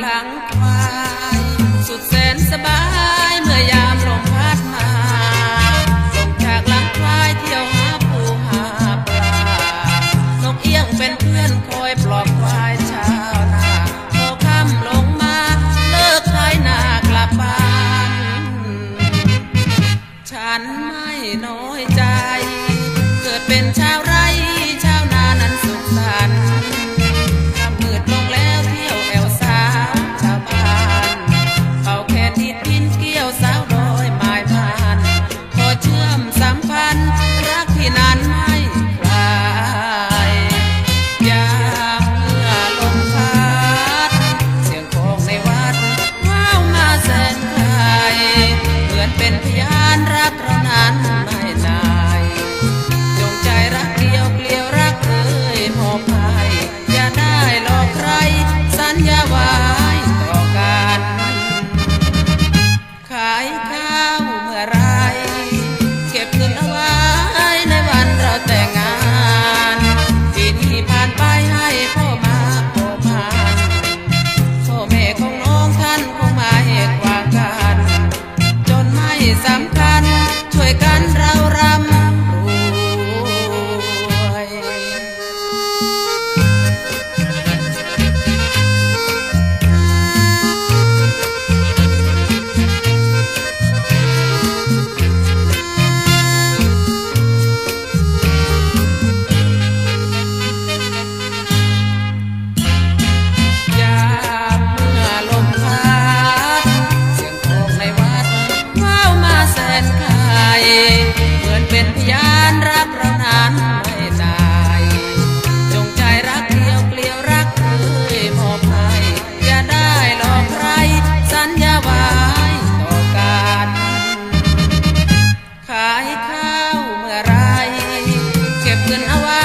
หลังควายสุดแสนสบายเมื่อยามลมพัดมาส่งจากหลังควายเที่ยวหาปูหาปลานกเอี้ยงเป็นเพื่อนคอยปลอบควายชาวนาพอค่ำลงมาเลิกคลไถนากลับบ้าน ฉันไม่น้อยใจ เกิดเป็นชาวไร่ ข้าเมื่อไร เหมือนเป็นพยานรักเรานานไม่ตาย จงใจรักเดียวเกลียวรักเคยมอบให้อย่าได้หลอกใครสัญญาไว้ต่อการขายข้าวเมื่อไร เก็บเงินเอาไว้